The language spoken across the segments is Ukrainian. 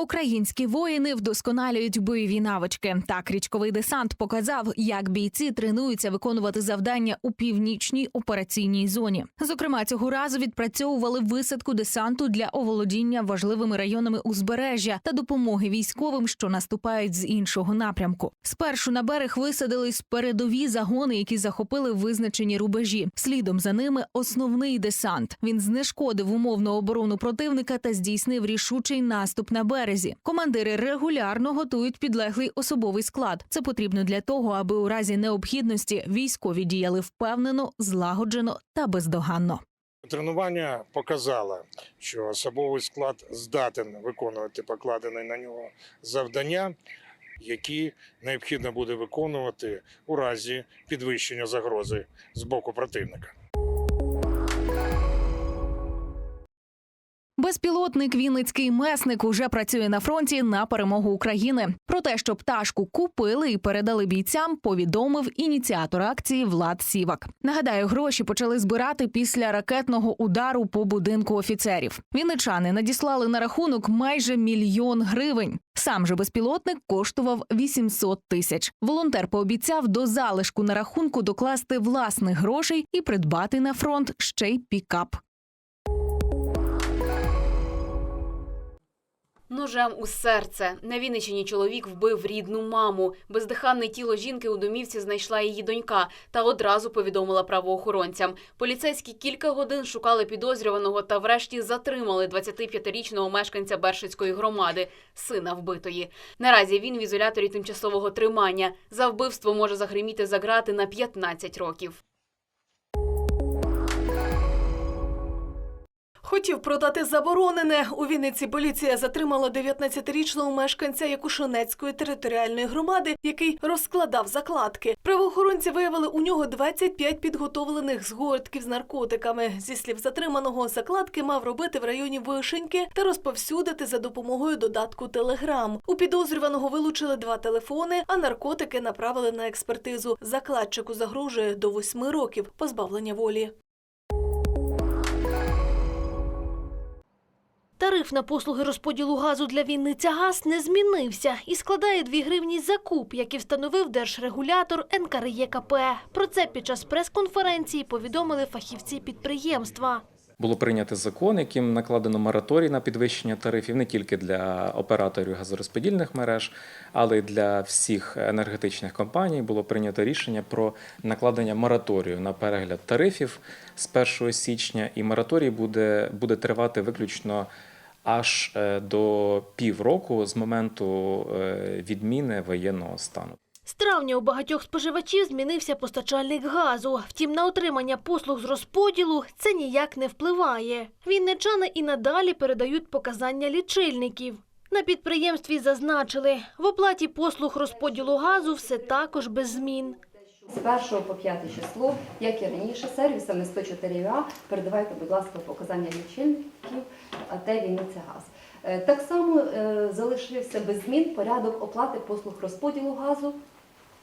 Українські воїни вдосконалюють бойові навички. Так, річковий десант показав, як бійці тренуються виконувати завдання у північній операційній зоні. Зокрема, цього разу відпрацьовували висадку десанту для оволодіння важливими районами узбережжя та допомоги військовим, що наступають з іншого напрямку. Спершу на берег висадились передові загони, які захопили визначені рубежі. Слідом за ними основний десант. Він знешкодив умовну оборону противника та здійснив рішучий наступ на березі. Командири регулярно готують підлеглий особовий склад. Це потрібно для того, аби у разі необхідності військові діяли впевнено, злагоджено та бездоганно. Тренування показало, що особовий склад здатен виконувати покладені на нього завдання, які необхідно буде виконувати у разі підвищення загрози з боку противника. Безпілотник Вінницький месник уже працює на фронті на перемогу України. Про те, що пташку купили і передали бійцям, повідомив ініціатор акції Влад Сівак. Нагадаю, гроші почали збирати після ракетного удару по будинку офіцерів. Вінничани надіслали на рахунок майже мільйон гривень. Сам же безпілотник коштував 800 тисяч. Волонтер пообіцяв до залишку на рахунку докласти власних грошей і придбати на фронт ще й пікап. Ножем у серце. На Вінниччині чоловік вбив рідну маму. Бездиханне тіло жінки у домівці знайшла її донька та одразу повідомила правоохоронцям. Поліцейські кілька годин шукали підозрюваного та врешті затримали 25-річного мешканця Бершицької громади, сина вбитої. Наразі він в ізоляторі тимчасового тримання. За вбивство може загриміти за грати на 15 років. Хотів продати заборонене. У Вінниці поліція затримала 19-річного мешканця Якушинецької територіальної громади, який розкладав закладки. Правоохоронці виявили у нього 25 підготовлених згортків з наркотиками. Зі слів затриманого, закладки мав робити в районі Вишеньки та розповсюдити за допомогою додатку Телеграм. У підозрюваного вилучили два телефони, а наркотики направили на експертизу. Закладчику загрожує до 8 років позбавлення волі. Тариф на послуги розподілу газу для Вінниця газ не змінився і складає 2 гривні за куб, як і встановив держрегулятор НКРЄКП. Про це під час прес-конференції повідомили фахівці підприємства. Було прийнято закон, яким накладено мораторій на підвищення тарифів не тільки для операторів газорозподільних мереж, але й для всіх енергетичних компаній. Було прийнято рішення про накладення мораторію на перегляд тарифів з 1 січня, і мораторій буде, буде тривати виключно аж е, до півроку з моменту е, відміни воєнного стану. З травня у багатьох споживачів змінився постачальник газу. Втім, на отримання послуг з розподілу це ніяк не впливає. Вінничани і надалі передають показання лічильників. На підприємстві зазначили, в оплаті послуг розподілу газу все також без змін. З 1 по 5 число, як і раніше, сервісами 104 ва передавайте, будь ласка, показання лічильників АТ Вінниця Газ. Е, Так само е, залишився без змін порядок оплати послуг розподілу газу.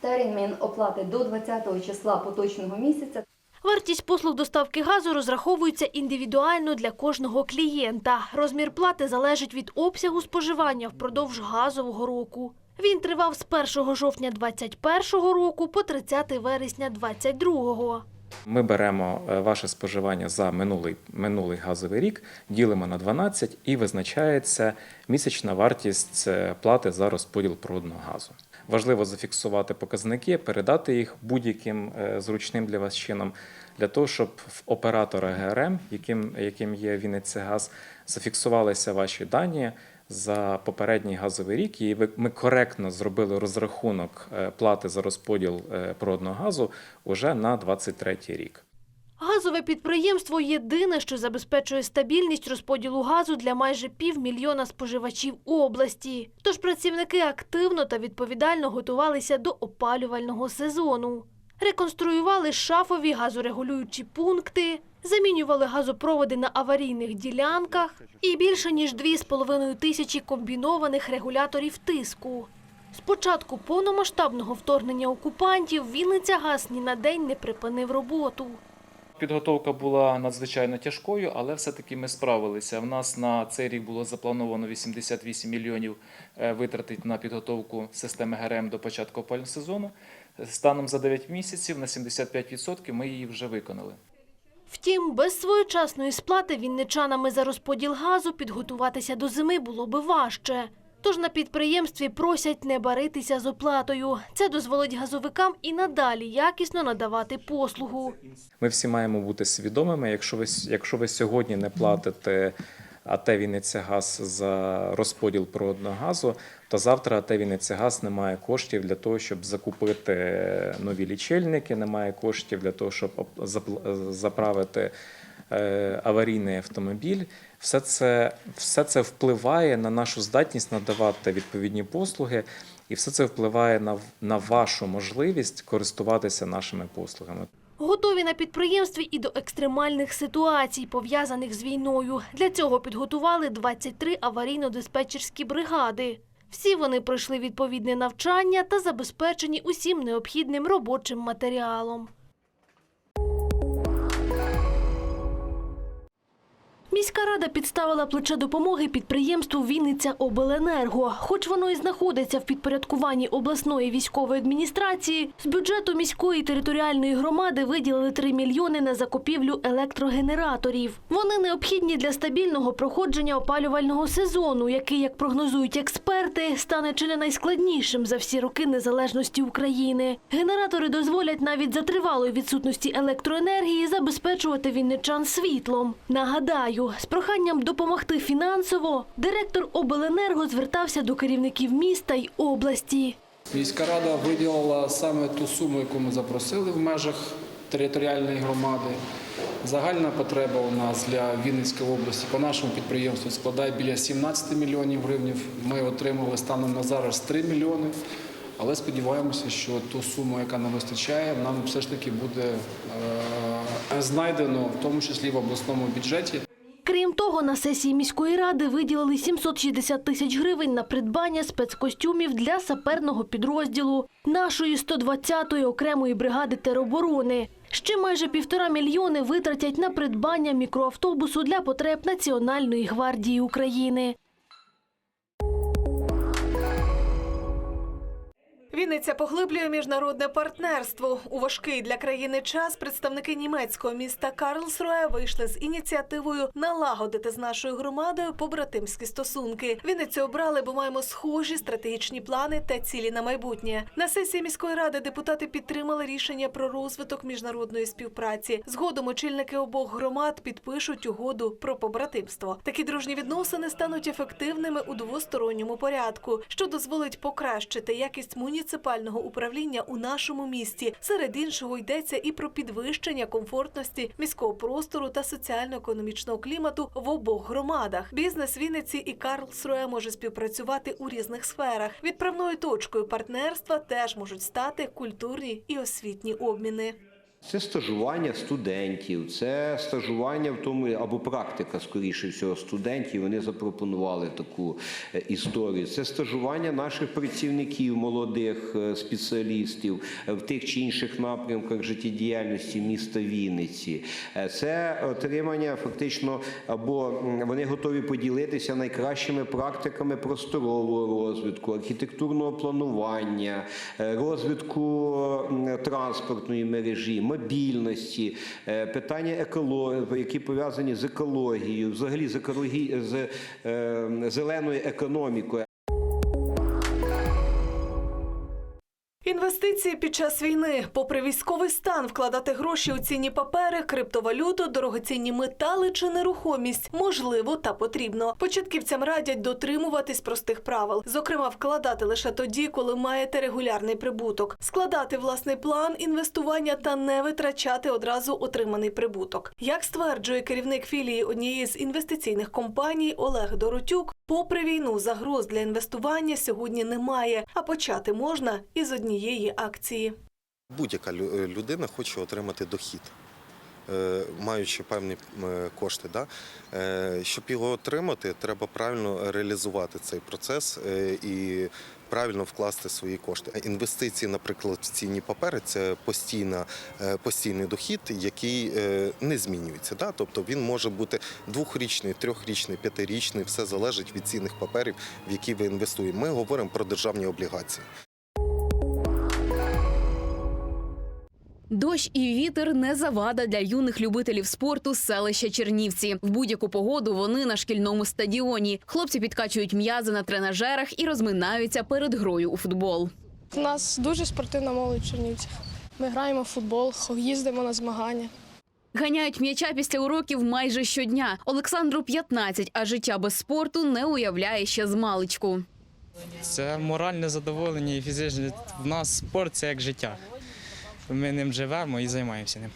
Термін оплати до 20 числа поточного місяця. Вартість послуг доставки газу розраховується індивідуально для кожного клієнта. Розмір плати залежить від обсягу споживання впродовж газового року. Він тривав з 1 жовтня 2021 року по 30 вересня 2022. Ми беремо е, ваше споживання за минулий, минулий газовий рік, ділимо на 12 і визначається місячна вартість е, плати за розподіл природного газу. Важливо зафіксувати показники, передати їх будь-яким е, зручним для вас чином, для того, щоб в оператора ГРМ, яким, яким є Вінниця Газ, зафіксувалися ваші дані за попередній газовий рік, і ми коректно зробили розрахунок е, плати за розподіл е, природного газу уже на 23 рік. Газове підприємство єдине, що забезпечує стабільність розподілу газу для майже півмільйона споживачів області. Тож працівники активно та відповідально готувалися до опалювального сезону. Реконструювали шафові газорегулюючі пункти, замінювали газопроводи на аварійних ділянках і більше ніж 2,5 тисячі комбінованих регуляторів тиску. З початку повномасштабного вторгнення окупантів Вінниця газ ні на день не припинив роботу. Підготовка була надзвичайно тяжкою, але все-таки ми справилися. В нас на цей рік було заплановано 88 мільйонів е, витратити на підготовку системи ГРМ до початку опалювального сезону. Станом за 9 місяців на 75% ми її вже виконали. Втім, без своєчасної сплати вінничанами за розподіл газу підготуватися до зими було би важче. Тож на підприємстві просять не баритися з оплатою. Це дозволить газовикам і надалі якісно надавати послугу. Ми всі маємо бути свідомими. Якщо ви, якщо ви сьогодні не платите АТ Вінниця газ за розподіл природного газу, то завтра АТ Вінниця газ не має коштів для того, щоб закупити нові лічильники, немає коштів для того, щоб оп- заправити е, аварійний автомобіль. Все це, все це впливає на нашу здатність надавати відповідні послуги, і все це впливає на, на вашу можливість користуватися нашими послугами. Готові на підприємстві і до екстремальних ситуацій, пов'язаних з війною. Для цього підготували 23 аварійно-диспетчерські бригади. Всі вони пройшли відповідне навчання та забезпечені усім необхідним робочим матеріалом. Міська рада підставила плече допомоги підприємству Вінниця Обленерго. Хоч воно і знаходиться в підпорядкуванні обласної військової адміністрації, з бюджету міської територіальної громади виділили 3 мільйони на закупівлю електрогенераторів. Вони необхідні для стабільного проходження опалювального сезону, який, як прогнозують експерти, стане чи не найскладнішим за всі роки незалежності України. Генератори дозволять навіть за тривалої відсутності електроенергії забезпечувати вінничан світлом. Нагадаю, з проханням допомогти фінансово директор обленерго звертався до керівників міста й області. Міська рада виділила саме ту суму, яку ми запросили в межах територіальної громади. Загальна потреба у нас для Вінницької області по нашому підприємству складає біля 17 мільйонів гривень. Ми отримали станом на зараз 3 мільйони. Але сподіваємося, що ту суму, яка нам вистачає, нам все ж таки буде е, знайдено, в тому числі в обласному бюджеті. Крім того, на сесії міської ради виділили 760 тисяч гривень на придбання спецкостюмів для саперного підрозділу нашої 120-ї окремої бригади тероборони. Ще майже півтора мільйони витратять на придбання мікроавтобусу для потреб Національної гвардії України. Вінниця поглиблює міжнародне партнерство. У важкий для країни час представники німецького міста Карлсруе вийшли з ініціативою налагодити з нашою громадою побратимські стосунки. Вінницю обрали, бо маємо схожі стратегічні плани та цілі на майбутнє. На сесії міської ради депутати підтримали рішення про розвиток міжнародної співпраці. Згодом очільники обох громад підпишуть угоду про побратимство. Такі дружні відносини стануть ефективними у двосторонньому порядку, що дозволить покращити якість муніципального управління у нашому місті. Серед іншого йдеться і про підвищення комфортності міського простору та соціально-економічного клімату в обох громадах. Бізнес Вінниці і Карлсруе може співпрацювати у різних сферах. Відправною точкою партнерства теж можуть стати культурні і освітні обміни. Це стажування студентів, це стажування в тому або практика, скоріше всього, студентів. Вони запропонували таку е, історію. Це стажування наших працівників, молодих е, спеціалістів е, в тих чи інших напрямках життєдіяльності міста Вінниці. Це отримання фактично, або вони готові поділитися найкращими практиками просторового розвитку, архітектурного планування, розвитку транспортної мережі, мобільності, е, питання екології, які пов'язані з екологією, взагалі з, екології з е, зеленою економікою. Інвестиції під час війни, попри військовий стан, вкладати гроші у цінні папери, криптовалюту, дорогоцінні метали чи нерухомість можливо та потрібно. Початківцям радять дотримуватись простих правил, зокрема, вкладати лише тоді, коли маєте регулярний прибуток, складати власний план інвестування та не витрачати одразу отриманий прибуток. Як стверджує керівник філії однієї з інвестиційних компаній Олег Доротюк, попри війну загроз для інвестування сьогодні немає, а почати можна із однієї акції. Будь-яка лю- людина хоче отримати дохід, е, маючи певні е, кошти. Да? Е, Щоб його отримати, треба правильно реалізувати цей процес е, і правильно вкласти свої кошти. Інвестиції, наприклад, в цінні папери це постійна, е, постійний дохід, який е, не змінюється. Да? Тобто він може бути двохрічний, трьохрічний, п'ятирічний, все залежить від цінних паперів, в які ви інвестуєте. Ми говоримо про державні облігації. Дощ і вітер не завада для юних любителів спорту з селища Чернівці. В будь-яку погоду вони на шкільному стадіоні. Хлопці підкачують м'язи на тренажерах і розминаються перед грою у футбол. У нас дуже спортивна молодь в Чернівцях. Ми граємо в футбол, їздимо на змагання. Ганяють м'яча після уроків майже щодня. Олександру 15, а життя без спорту не уявляє ще з маличку. Це моральне задоволення і фізичне. В нас спорт це як життя. Ми ним живемо і займаємося ним.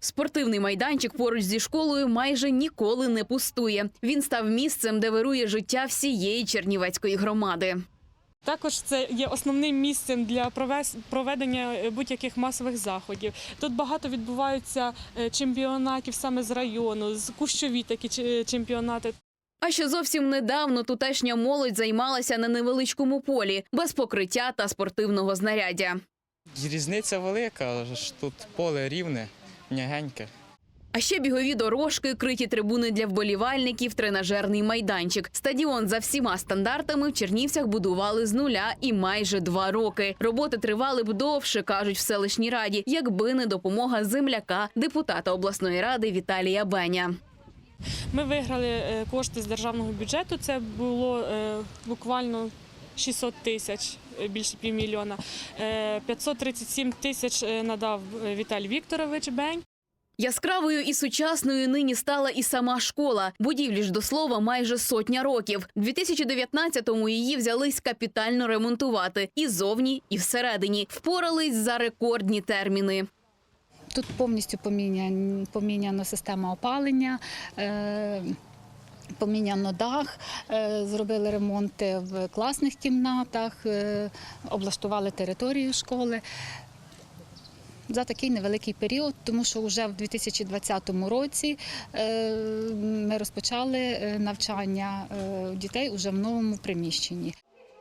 Спортивний майданчик поруч зі школою майже ніколи не пустує. Він став місцем, де вирує життя всієї чернівецької громади. Також це є основним місцем для проведення е, будь-яких масових заходів. Тут багато відбуваються е, чемпіонатів саме з району, з кущові такі чемпіонати. А ще зовсім недавно тутешня молодь займалася на невеличкому полі без покриття та спортивного знаряддя. Різниця велика, ж тут поле рівне, м'ягеньке. А ще бігові дорожки, криті трибуни для вболівальників, тренажерний майданчик. Стадіон за всіма стандартами в Чернівцях будували з нуля і майже два роки. Роботи тривали б довше, кажуть в селищній раді, якби не допомога земляка, депутата обласної ради Віталія Беня. Ми виграли е, кошти з державного бюджету. Це було е, буквально 600 тисяч, більше півмільйона. Е, 537 тисяч е, надав е, Віталій Вікторович Бень. Яскравою і сучасною нині стала і сама школа. Будівлі ж до слова майже сотня років. У 2019-му її взялись капітально ремонтувати і зовні, і всередині. Впорались за рекордні терміни. Тут повністю поміняна система опалення. Поміняно дах, е, зробили ремонти в класних кімнатах, е, облаштували територію школи за такий невеликий період, тому що вже в 2020 році е, ми розпочали навчання дітей уже в новому приміщенні.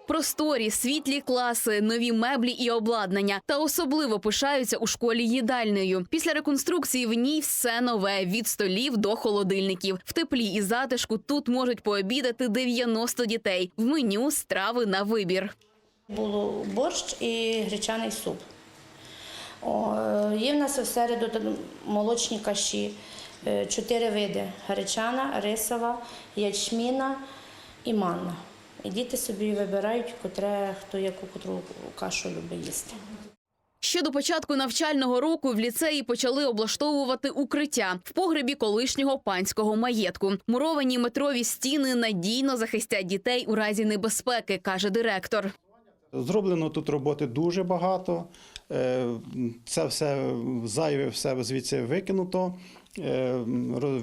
Просторі, світлі класи, нові меблі і обладнання. Та особливо пишаються у школі їдальнею. Після реконструкції в ній все нове від столів до холодильників. В теплі і затишку тут можуть пообідати 90 дітей. В меню страви на вибір. Було борщ і гречаний суп. О, е, є в нас в середу молочні каші, е, чотири види: гречана, рисова, ячміна і манна. І діти собі вибирають, котре, хто яку котру кашу любить їсти. Ще до початку навчального року в ліцеї почали облаштовувати укриття в погребі колишнього панського маєтку. Муровані метрові стіни надійно захистять дітей у разі небезпеки, каже директор. Зроблено тут роботи дуже багато. Е, Це все зайве, все звідси викинуто. Е,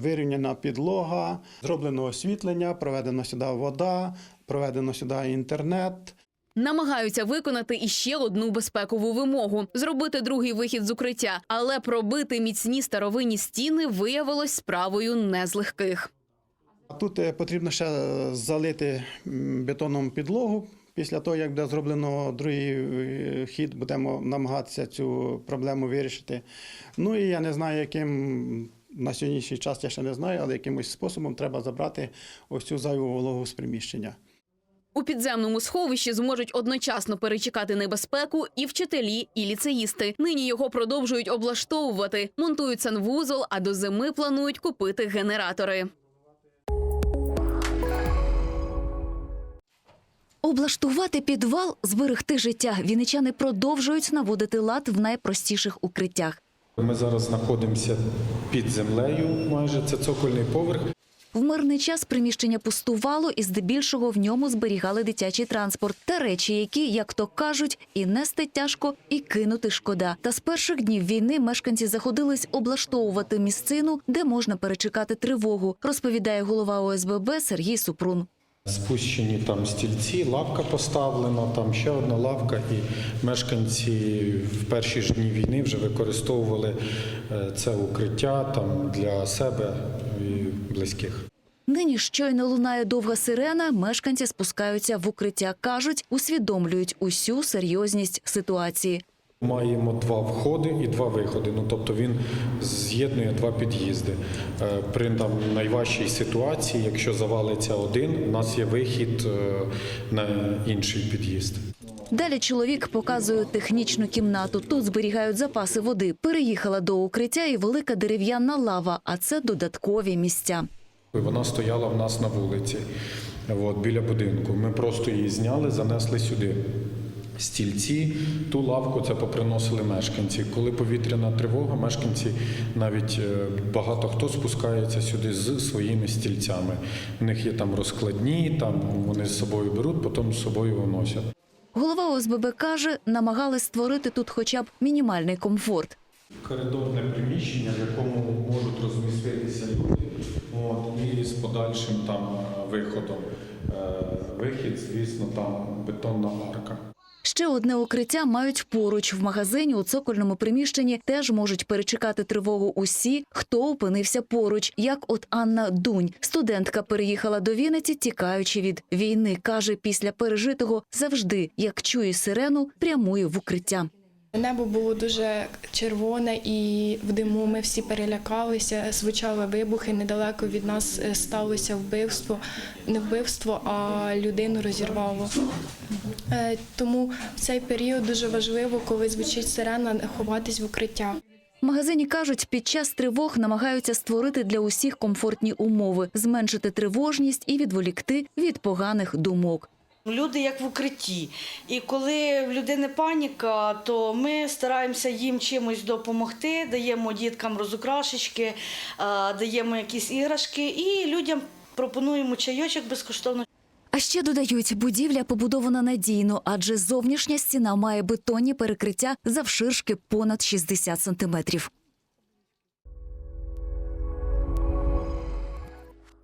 Вирівняна підлога, зроблено освітлення, проведена сюди вода, проведено сюди інтернет. Намагаються виконати іще одну безпекову вимогу зробити другий вихід з укриття, але пробити міцні старовинні стіни виявилось справою не з легких. Тут е, потрібно ще залити бетоном підлогу. Після того, як буде зроблено другий е, хід, будемо намагатися цю проблему вирішити. Ну і я не знаю, яким на сьогоднішній час я ще не знаю, але якимось способом треба забрати ось цю зайву вологу з приміщення. У підземному сховищі зможуть одночасно перечекати небезпеку і вчителі, і ліцеїсти. Нині його продовжують облаштовувати, монтують санвузол, а до зими планують купити генератори. Облаштувати підвал, зберегти життя. Вінничани продовжують наводити лад в найпростіших укриттях. Ми зараз знаходимося під землею, майже це цокольний поверх. В мирний час приміщення пустувало і здебільшого в ньому зберігали дитячий транспорт та речі, які, як то кажуть, і нести тяжко, і кинути шкода. Та з перших днів війни мешканці заходились облаштовувати місцину, де можна перечекати тривогу, розповідає голова ОСББ Сергій Супрун. Спущені там стільці, лавка поставлена, там ще одна лавка, і мешканці в перші ж дні війни вже використовували е, це укриття там для себе і близьких. Нині щойно лунає довга сирена, мешканці спускаються в укриття. Кажуть, усвідомлюють усю серйозність ситуації. Маємо два входи і два виходи. Ну тобто він з'єднує два під'їзди. Е, При там найважчій ситуації, якщо завалиться один, у нас є вихід е, на інший під'їзд. Далі чоловік показує технічну кімнату. Тут зберігають запаси води. Переїхала до укриття і велика дерев'яна лава, а це додаткові місця. Вона стояла в нас на вулиці, от, біля будинку. Ми просто її зняли, занесли сюди. Стільці, ту лавку це поприносили мешканці. Коли повітряна тривога, мешканці навіть е, багато хто спускається сюди з своїми стільцями. У них є там розкладні, там вони з собою беруть, потім з собою виносять. Голова ОСББ каже, намагались створити тут хоча б мінімальний комфорт. Коридорне приміщення, в якому можуть розміститися люди, от, і з подальшим там е, виходом. Е, Вихід, звісно, там бетонна арка. Ще одне укриття мають поруч в магазині у цокольному приміщенні. Теж можуть перечекати тривогу усі, хто опинився поруч. Як от Анна Дунь, студентка переїхала до Вінниці, тікаючи від війни. каже, після пережитого завжди, як чує сирену, прямує в укриття. Небо було дуже червоне і в диму ми всі перелякалися, звучали вибухи. Недалеко від нас е, сталося вбивство. Не вбивство, а людину розірвало. Е, Тому в цей період дуже важливо, коли звучить сирена, ховатись в укриття. Магазині кажуть, під час тривог намагаються створити для усіх комфортні умови, зменшити тривожність і відволікти від поганих думок. Люди як в укритті. І коли в людини паніка, то ми стараємося їм чимось допомогти, даємо діткам розукрашечки, е, даємо якісь іграшки і людям пропонуємо чайочок безкоштовно. А ще додають, будівля побудована надійно, адже зовнішня стіна має бетонні перекриття завширшки понад 60 сантиметрів.